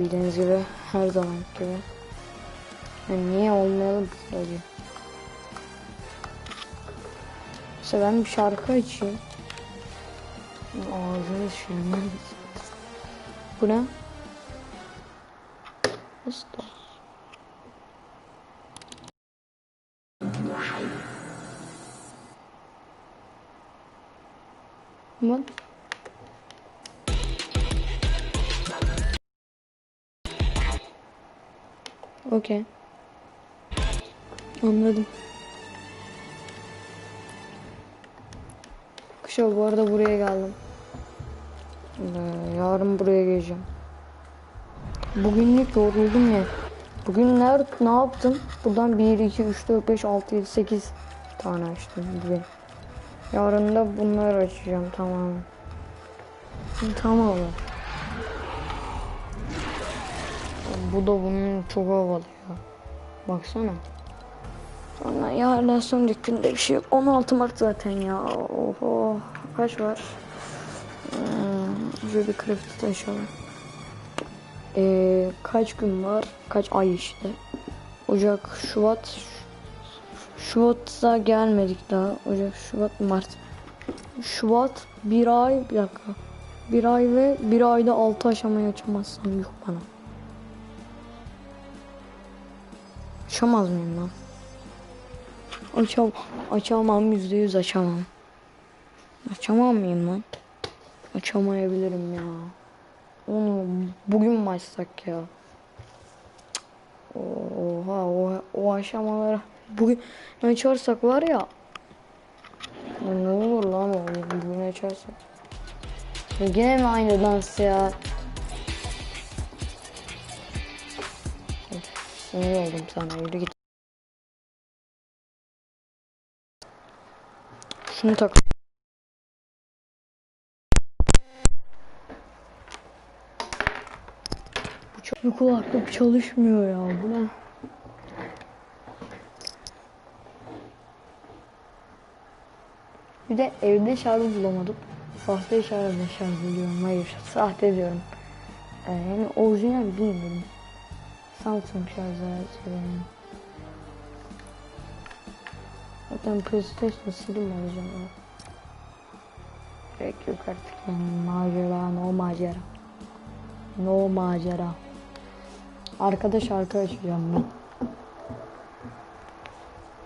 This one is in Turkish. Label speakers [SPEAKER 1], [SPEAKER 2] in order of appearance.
[SPEAKER 1] Bildiğiniz gibi her zaman gibi. Yani niye olmayalım ki tabii. İşte ben bir şarkı açayım. Ağzını şişirmem. Bu ne? Usta. What? Okey. Anladım. Kışa bu arada buraya geldim. Ee, yarın buraya geleceğim. Bugünlük yoruldum ya. Bugün ne, ne yaptım? Buradan 1, 2, 3, 4, 5, 6, 7, 8 tane açtım gibi. Yarın da bunları açacağım tamam. Tamam. Bu da bunun çok havalı ya. Baksana. Sonra yarın sonraki günde bir şey yok. 16 Mart zaten ya. Oho. Kaç var? Hmm, bir kripto taşıyalım. Ee, kaç gün var? Kaç ay işte? Ocak, Şubat. Şubat'a gelmedik daha. Ocak, Şubat, Mart. Şubat bir ay bir dakika. Bir ay ve bir ayda altı aşamayı açamazsam yok bana. Açamaz mıyım lan? Açam açamam yüzde yüz açamam. Açamam mıyım lan? Açamayabilirim ya. Onu bugün açsak ya? Oha o, o aşamaları bugün açarsak var ya ne olur lan o bugün açarsak. Ya Gene mi aynı dans ya? Sinir oldum sana yürü git. Şunu tak. Bu, çok, bu kulaklık çalışmıyor ya bu ne? Bir de evde şarj bulamadım. Sahte şarjla şarj ediyorum. Hayır sahte diyorum. Ee, yani orijinal bilmiyorum. Samsung şarj aleti yani. Zaten PlayStation sileyim alacağım ya. Gerek yok artık yani macera no macera. No macera. Arkada şarkı açacağım ben.